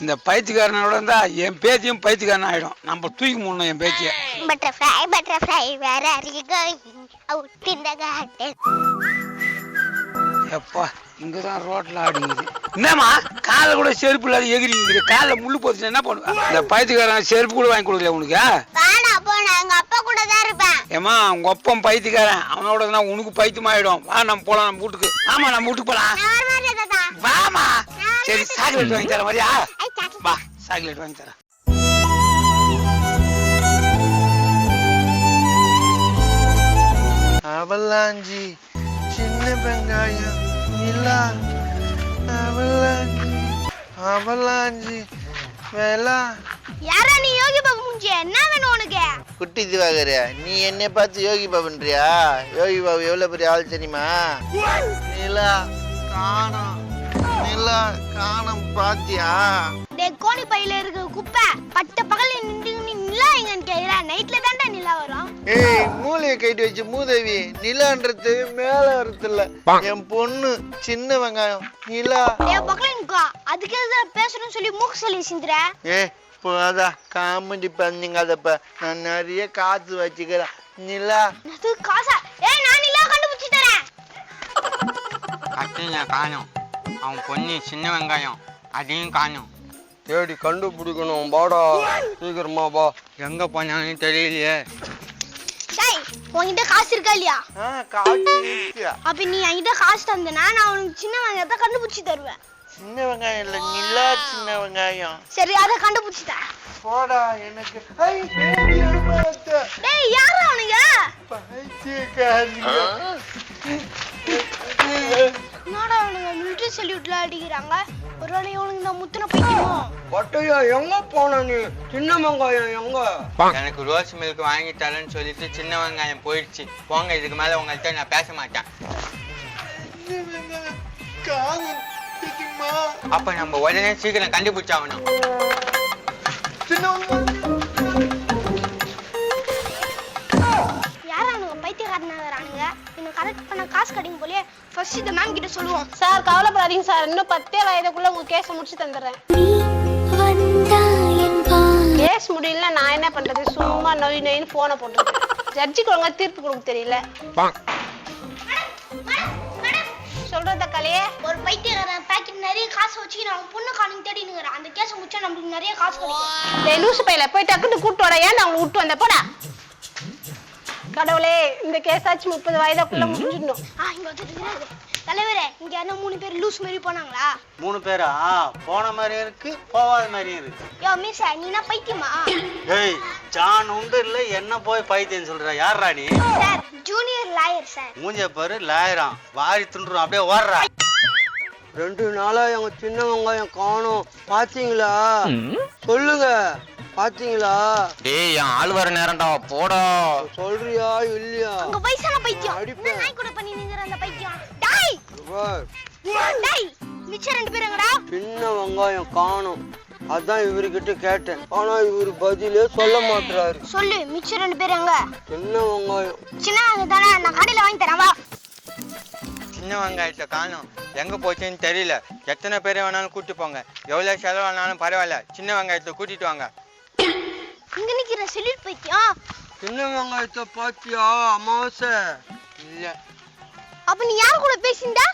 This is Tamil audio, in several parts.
இந்த பைத்தியக்காரனோட இருந்தா என் பேத்தியும் பைத்தியக்காரன் ஆயிடும். நம்ம தூக்கி முடணும் என் பேத்திய. பட்டர்ஃப்ளை பட்டர்ஃப்ளை வேற எப்பா இங்கதான் ரோட்ல ஆடிங்குது. என்னம்மா காலை கூட செருப்பு இல்லாத எகிரிங்குது. காலில் முள்ளு போச்சுன்னா என்ன பண்ணுவேன் இந்த பைத்தியக்காரன் செருப்பு கூட வாங்கி கொடுக்கல உனக்கு? தான் ஏமா உங்க ஒப்பம் பைத்தியக்காரன். அவனோட உனக்கு பைத்தியம் ஆயிடும் வா நம்ம போலாம் நம்ம வீட்டுக்கு. ஆமா நம்ம வீட்டுக்கு போலாம். வாமா சரி சாக்லேட் வாங்கி தரேன் மாதிரியா வா சாக்லேட் வாங்கி தரேன். அவலாஞ்சி சின்ன வெங்காயம் நிலா. அவலாஞ்சி அவலாஞ்சி வேலா. யாரா நீ யோகி பாபு முஞ்சி என்ன வேணும் உனக்கு? குட்டி திவாகர் நீ என்னை பார்த்து யோகி பாபுன்றியா? யோகி பாபு எவ்வளவு பெரிய ஆள் தெரியுமா? நிலா காணோம். நிலா காணோம் பாத்தியா? டேய் கோணி பையில இருக்க குப்பை பட்ட பகல்ல நின்று நிலா எங்கன்னு கேக்குற. நைட்ல தான்டா நிலா வரும். ஏய் மூளையை கைட்டு வச்சு மூதேவி நிலான்றது மேல வருத்துல என் பொண்ணு சின்ன வெங்காயம் நிலா. டேய் பக்கலன்கோ அதுக்கு எதுக்கு பேசணும்னு சொல்லி மூக்கு சொல்லி சிந்துற ஏ போதா காமெடி பண்ணிங்காதப்ப நான் நிறைய காசு வச்சுக்கிறேன். நிலா. அது காசா? ஏய் நான் நிலா கண்டுபிடிச்சு தரேன் அத்தையும் காணும். அவன் பொண்ணு சின்ன வெங்காயம் அதையும் காணும். தேடி கண்டுபிடிக்கணும் வாடா சீக்கிரமா வா. எங்க போனாலும் தெரியலையே. டேய் உன்கிட்ட காசு இருக்கா இல்லையா? ஆ காசு இருக்கு. அப்ப நீ என்கிட்ட காசு தந்தனா நான் உனக்கு சின்ன வெங்காயத்தை கண்டுபிடிச்சு தருவேன். சின்ன வெங்காயம் இல்ல நிலா சின்ன வெங்காயம். சரி அதை கண்டுபிடிச்சு போடா எனக்கு. பேடி. டேய் யாரா அவனுங்க பைத்தியக்காரிங்க. என்னடா அவனுங்க மிலிட்டரி சல்யூட்ல அடிக்கிறாங்க. ஒருவேளை இவனுக்கு இந்த முத்துன பைத்தியமோ பட்டையா எங்க போன நீ? சின்ன வெங்காயம் எங்க? எனக்கு ரோஸ் மில்க் வாங்கி தரேன்னு சொல்லிட்டு சின்ன வெங்காயம் போயிடுச்சு. போங்க இதுக்கு மேல உங்கள்கிட்ட நான் பேச மாட்டேன்? அப்ப நம்ம உடனே சீக்கிரம் கண்டுபிடிச்சாகணும். சின்ன இந்த மேம் கிட்ட சொல்லுவோம். சார் கவலைப்படாதீங்க சார். இன்னும் பத்தே வயதுக்குள்ள உங்க கேஸை முடிச்சு தந்துடுறேன். கேஸ் முடியல நான் என்ன பண்றது? சும்மா நொய் நொயின்னு போனை போட்டுருக்கேன். ஜட்ஜிக்கு ஒழுங்கா தீர்ப்பு கொடுக்க தெரியல. சொல்றத கலையே. ஒரு பைத்தியக்காரன் பாக்கெட் நிறைய காசு வச்சுக்கிட்டு அவன் பொண்ணு காணும் தேடினுங்கிறான் அந்த கேஸ் முடிச்சா நம்மளுக்கு நிறைய காசு கிடைக்கும். லூசு பையில போய் டக்குன்னு கூட்டு வர ஏன் அவங்க விட்டு வந்த போடா. கடவுளே இந்த கேஸாச்சும் முப்பது வயதுக்குள்ள முடிஞ்சிடணும். ஆ இங்க வந்துட்டு தலைவரே இங்க யாரும் மூணு பேர் லூஸ் மாதிரி போனாங்களா? மூணு பேரா? போன மாதிரியும் இருக்கு போகாத மாதிரியும் இருக்கு. யோ மிஸ் நீ என்ன பைத்தியமா? ஏய் ஜான் உண்டு இல்ல என்ன போய் பைத்தியம் சொல்ற? யார்ரா நீ? Sir junior lawyer sir. மூஞ்ச பாரு லாயராம் வாரி துண்டுரும் அப்படியே ஓடுறா. ரெண்டு நாளா எங்க சின்ன வெங்காயம் காணோம். பாத்தீங்களா? சொல்லுங்க. பாத்தீங்களா? டேய் என் ஆள் வர நேரம்டா போடா. சொல்றியா இல்லையா? உங்க வயசான பைத்தியம். அடிப்பேன். என்ன நாய் கூட பண்ணி நிங்கிற அந்த பைத்தியம். டாய்! டாய்! மிச்சம் ரெண்டு பேருங்கடா சின்ன வெங்காயம் காணோம். அதான் இவர்கிட்ட கேட்டேன். ஆனா இவர் பதிலே சொல்ல மாட்டாரு சொல்லு மிச்சம் ரெண்டு பேர் எங்க? சின்ன வெங்காயம். சின்ன தானே? நான் கடையில வாங்கி தரேன் வா. சின்ன வெங்காயத்தை காணும். எங்க போச்சுன்னு தெரியல. எத்தனை பேரை வேணாலும் கூட்டி போங்க. எவ்வளவு செலவானாலும் பரவாயில்ல. சின்ன வெங்காயத்தை கூட்டிட்டு வாங்க. இங்க நிக்கிற செல்லிட் பைத்தியம் சின்ன வெங்காயத்தை பாத்தியா? அமாவாசை. இல்ல. அப்ப நீ யார் கூட பேசிண்டா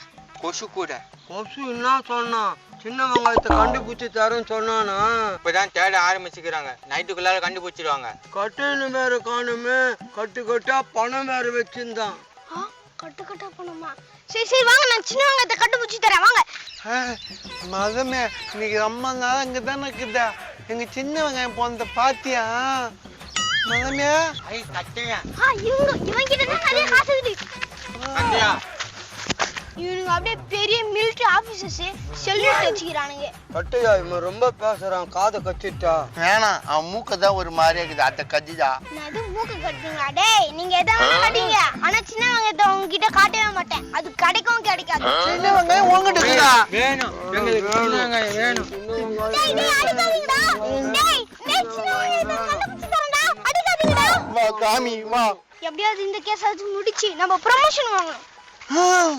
கொசு கூட. கொசு என்ன சொன்னான் சின்ன வெங்காயத்தை கண்டுபிடிச்சு தரேன்னு சொன்னானா? இப்பதான் தேட ஆரம்பிச்சுக்கிறாங்க. நைட்டுக்குள்ளார கண்டுபிடிச்சிடுவாங்க கட்டையில வேற காணுமே. கட்டு கட்டா பணம் வேற வச்சிருந்தான். ஆ, கட்டு கட்டா போனோமா சரி சரி வாங்க. நான் சின்ன வெங்காயத்தை கண்டுபிடிச்சி தரேன். வாங்க. மதமே இன்னைக்கு ரொம்ப நாள் இங்க தானே இருக்குதா எங்க சின்ன வெங்காயம் போனத பாத்தியா? ஐ கட்டியா ஆ இவங்க இவங்க கிட்ட தான் நிறைய காசு இருக்கு. கட்டியா இவனுங்க அப்படியே பெரிய மிலிட்டரி ஆபீசர்ஸ் செல்யூட் வச்சுக்கிறானுங்க. கட்டையா இவன் ரொம்ப பேசுறான் காதை கச்சிட்டா வேணாம் அவன் மூக்க தான் ஒரு மாதிரியா இருக்குது. கத்திதா. நான் எது மூக்கு கட்டுங்க டேய் நீங்க எதை சின்ன வெங்காயம் உங்ககிட்ட இருக்குதா வேணும். எங்களுக்கு சின்ன வெங்காயம் வேணும் வா காமி வா. எப்படியாவது இந்த கேஸ் ஆச்சு முடிச்சு நம்ம ப்ரமோஷன் வாங்கணும்.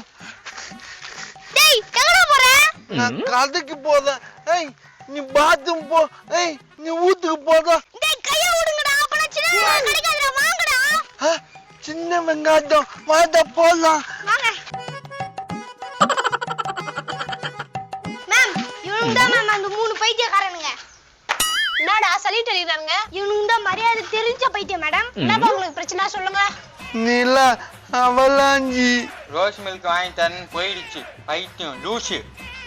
டேய் எங்கடா போற? நான் கதைக்கு போதேன் ஏய் நீ பாத்ரூம் போ. ஏய் நீ வீட்டுக்கு போதா டேய் கைய விடுங்கடா. அப்பனா சின்ன வெங்காயம் கிடைக்காதுடா. வாங்கடா. ஆ, சின்ன வெங்காயம் வாடா போலாம். சொல்லிட்டு இருக்கிறாங்க இவனுங்க தான் மரியாதை தெரிஞ்ச பைத்தியம் மேடம். என்னப்பா உங்களுக்கு பிரச்சனை? சொல்லுங்க. நிலா அவலாஞ்சி. ரோஸ் மில்க் வாங்கி தரேன்னு போயிடுச்சு. பைத்தியம் லூசு.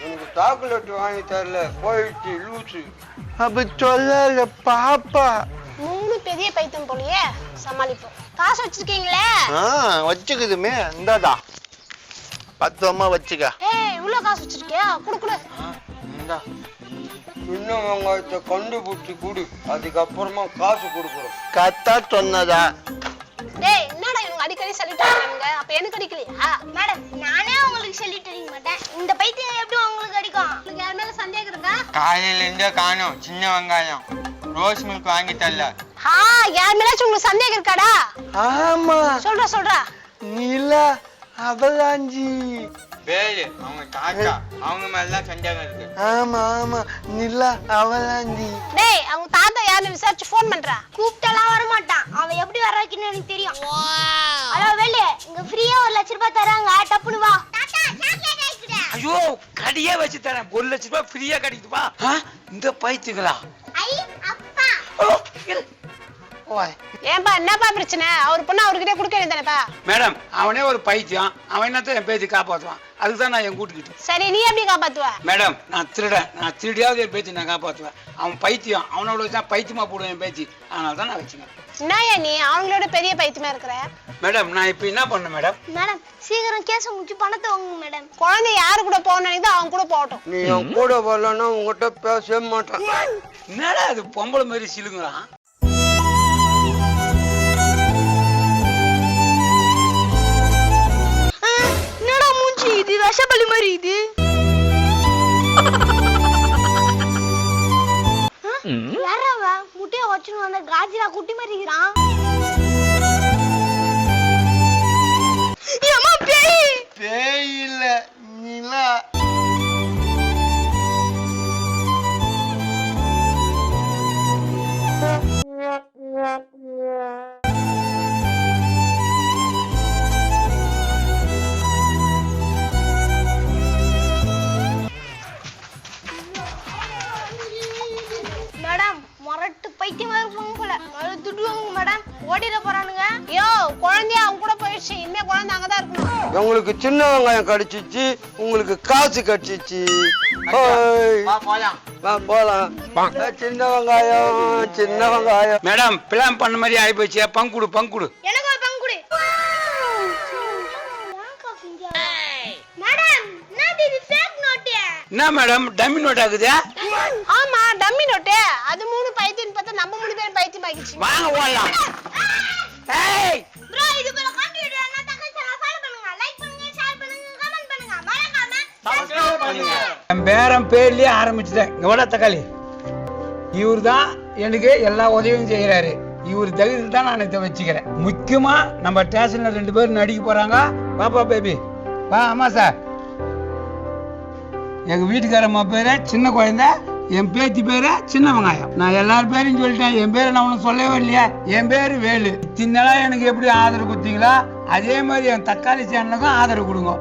எனக்கு சாக்லேட் வாங்கி தரல போயிடுச்சு லூசு. அப்ப சொல்லாத பாப்பா. மூணு பெரிய பைத்தியம் போலயே. சமாளிப்போம். காசு வச்சிருக்கீங்களே? ஆ வச்சுக்குதுமே. இந்தாடா பத்திரமா வச்சுக்க. ஏய் இவ்வளவு காசு வச்சிருக்கியா? குடு குடு. இந்தா. சின்ன வெங்காயத்தை கண்டுபிடிச்சி கொடு. அதுக்கப்புறமா காசு கொடுக்குறோம். கத்தா சொன்னதா? டேய் என்னடா இவங்க அடிக்கடி சொல்லிட்டு இருக்காங்க அப்ப எனக்கு அடிக்கலையா? மேடம் நானே உங்களுக்கு சொல்லிட்டு இருக்க மாட்டேன். இந்த பைத்தியம் எப்படி உங்களுக்கு அடிக்கும்? உங்களுக்கு யார் மேல சந்தேகம் இருக்கா? காலையில இருந்தே காணோம் சின்ன வெங்காயம். ரோஸ் மில்க் வாங்கி தரல. ஆ யார் மேலாச்சும் உங்களுக்கு சந்தேகம் இருக்காடா? ஆமா. சொல்றா சொல்றா. நிலா அவலாஞ்சி வேலு அவங்க தாத்தா அவங்க மேலதான் சந்தேகம் இருக்கு. ஆமா ஆமா. நிலா அவலாஞ்சி டேய் அவங்க தாத்தா யாருன்னு விசாரிச்சு ஃபோன் பண்றா? கூப்பிட்டெல்லாம் வர மாட்டான் அவன் எப்படி வர வைக்கணும்னு எனக்கு தெரியும். ஹலோ வேலு இங்க ஃப்ரீயா ஒரு லட்ச ரூபாய் தராங்க. டப்புனு வா. ஐயோ கடையே வச்சு தரேன். ஒரு லட்ச ரூபாய் ஃப்ரீயா கிடைக்குதுப்பா. இந்த ஐ அப்பா. ஓய். ஏன்பா என்னப்பா பிரச்சனை? அவர் பொண்ணு அவர்கிட்ட கொடுக்க வேண்டியதானேப்பா? மேடம் அவனே ஒரு பைத்தியம். அவன் என்னத்த என் பேச்சு காப்பாத்துவான்? அதுக்கு தான் நான் என் கூட்டுக்கிட்டேன் சரி நீ எப்படி காப்பாத்துவ? மேடம் நான் திருடன் நான் திருடியாவது என் பேச்சு நான் காப்பாற்றுவேன் அவன் பைத்தியம். அவனோட வச்சு தான் பைத்தியமா போடுவேன் என் பேச்சு. அதனால தான் நான் வச்சுக்கேன் என்னய்யா நீ? அவங்களோட பெரிய பைத்தியமா இருக்கிற? மேடம் நான் இப்போ என்ன பண்ணேன் மேடம்? மேடம் சீக்கிரம் கேஸ முடிச்சு பணத்தை வாங்குங்க மேடம். குழந்தை யாரு கூட போகணும் நினைக்குதோ அவங்க கூட போகட்டும். நீ என் கூட வரலன்னா உங்ககிட்ட பேசவே மாட்டேன். என்னடா அது பொம்பளை மாதிரி சிலுங்குறான்? இது விஷப்பள்ளி மாதிரி இது யாராவா முட்டைய வச்சுன்னு வந்த காஜிரா குட்டி மாதிரி இருக்கிறான் இருப்பாங்க போல முதல்ல துட்டுவாங்க மேடம் ஓடிட போறானுங்க. ஐயோ குழந்தைய அவங்க கூட போயிடுச்சு. இனிமே குழந்தை அங்கதான் இருக்கணும். உங்களுக்கு சின்ன வெங்காயம் கிடைச்சிச்சு உங்களுக்கு காசு கிடைச்சிச்சு. போலாம். சின்ன வெங்காயம் சின்ன வெங்காயம். மேடம் பிளான் பண்ண மாதிரி ஆகி போச்சு பங்குடு பங்குடு எனக்கு ஒரு மேடம் என்ன மேடம்? டம்மி நோட் ஆகுது? ஆமா. டம்மி நோட்டு அது மூணு பைத்தியம் பார்த்தா நம்ம மூணு பேரும் பைத்தியம் ஆகிடுச்சு வாங்க ஓடலாம் ஏய்! ப்ரோ இது போல கண்டினியூ என்ன தகவல் சேனல் ஃபாலோ பண்ணுங்க. லைக் பண்ணுங்க ஷேர் பண்ணுங்க கமெண்ட் பண்ணுங்க. மறக்காம என் பேரன் பேர்லயே ஆரம்பிச்சுட்டேன். எவ்வளோ தக்காளி. இவர் தான் எனக்கு எல்லா உதவியும் செய்கிறாரு இவர் தகுதியில் தான் நான் இதை வச்சுக்கிறேன். முக்கியமா நம்ம ஸ்டேஷன்ல ரெண்டு பேரும் நடிக்க போறாங்க. பாப்பா பேபி வா ஆமா சார் எங்க வீட்டுக்காரம்மா பேரு சின்ன குழந்தை. என் பேத்தி பேரு? சின்ன வெங்காயம். நான் எல்லார் பேரையும் சொல்லிட்டேன். என் பேரை நான் உனக்கு சொல்லவே இல்லையா. என் பேரு வேலு. நாளா எனக்கு எப்படி ஆதரவு கொடுத்தீங்களா அதே மாதிரி என் தக்காளி சேனலுக்கும் ஆதரவு கொடுங்க.